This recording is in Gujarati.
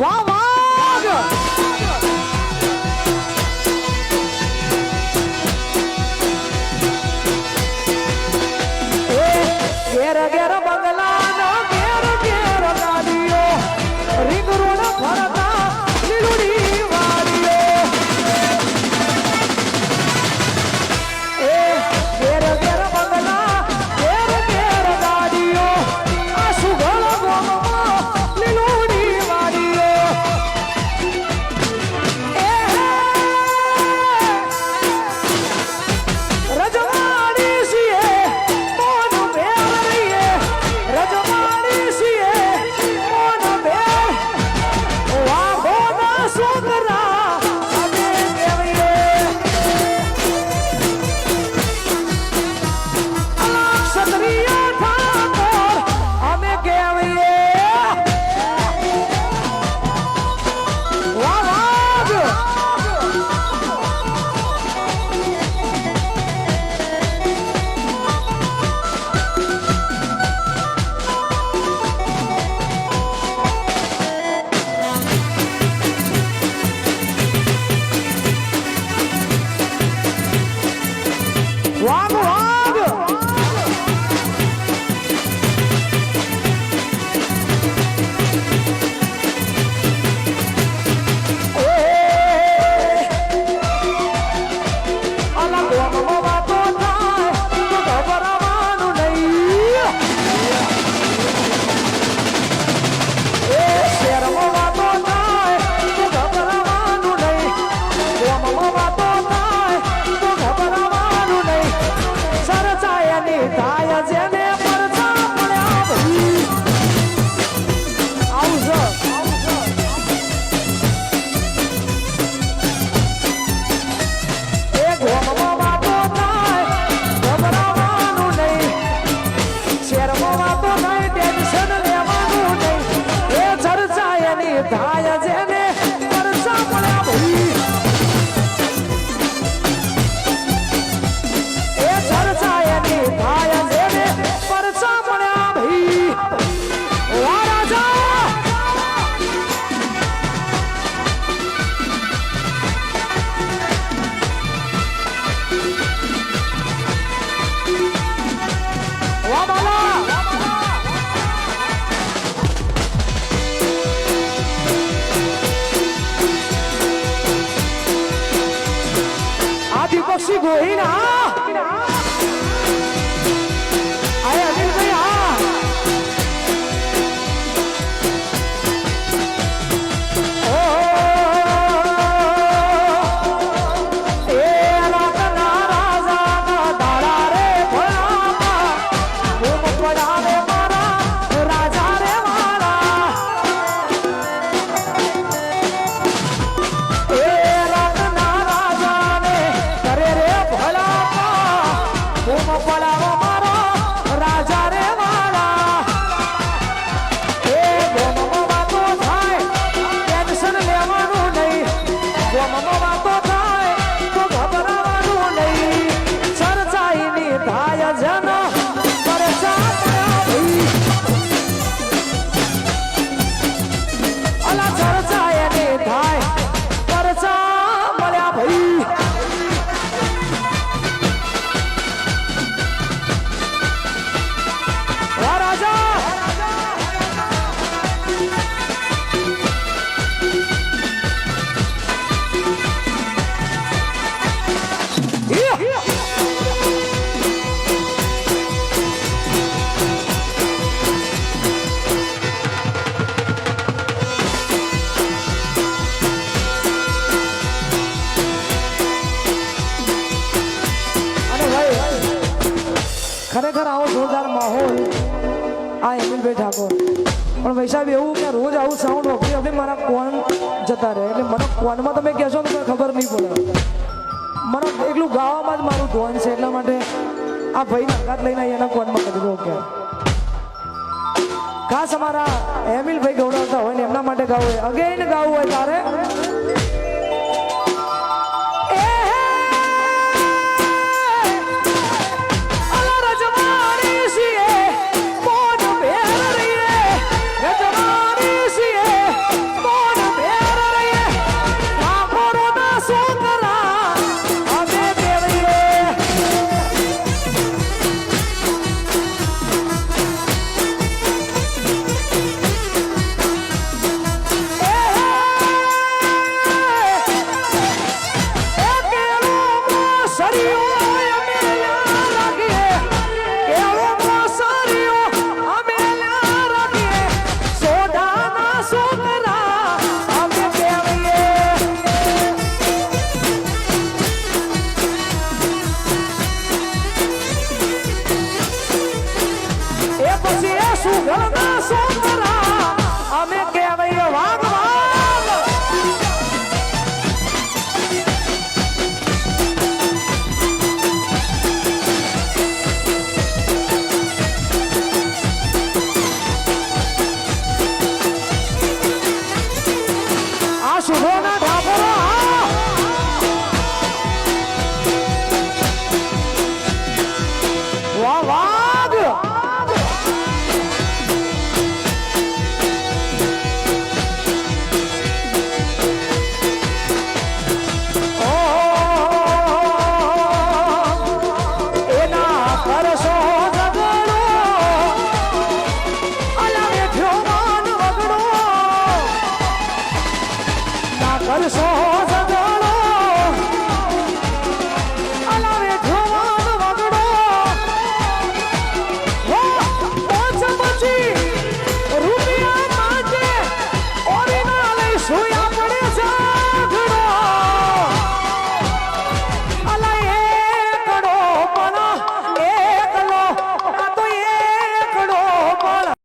વાહ consigo ir na. ખરેખર આવો જોરદાર માહોલ. આ એમિલભાઈ ઠાકોર. પણ વૈશાખ એવું કે રોજ આવું સાઉન્ડ વખતે આપણે મારા કોન જતા રહે? એટલે મને કોનમાં તમે કહેશો મને ખબર નહીં પડે. મને એકલું ગાવામાં જ મારું ધોન છે, એટલા માટે આ ભાઈ નકાત લઈને એના કોનમાં કીધું ઓકે ખાસ અમારા એમિલભાઈ ગૌડાવતા હોય ને, એમના માટે ગાવું હોય. અગેન ગાવું હોય તારે? Sugando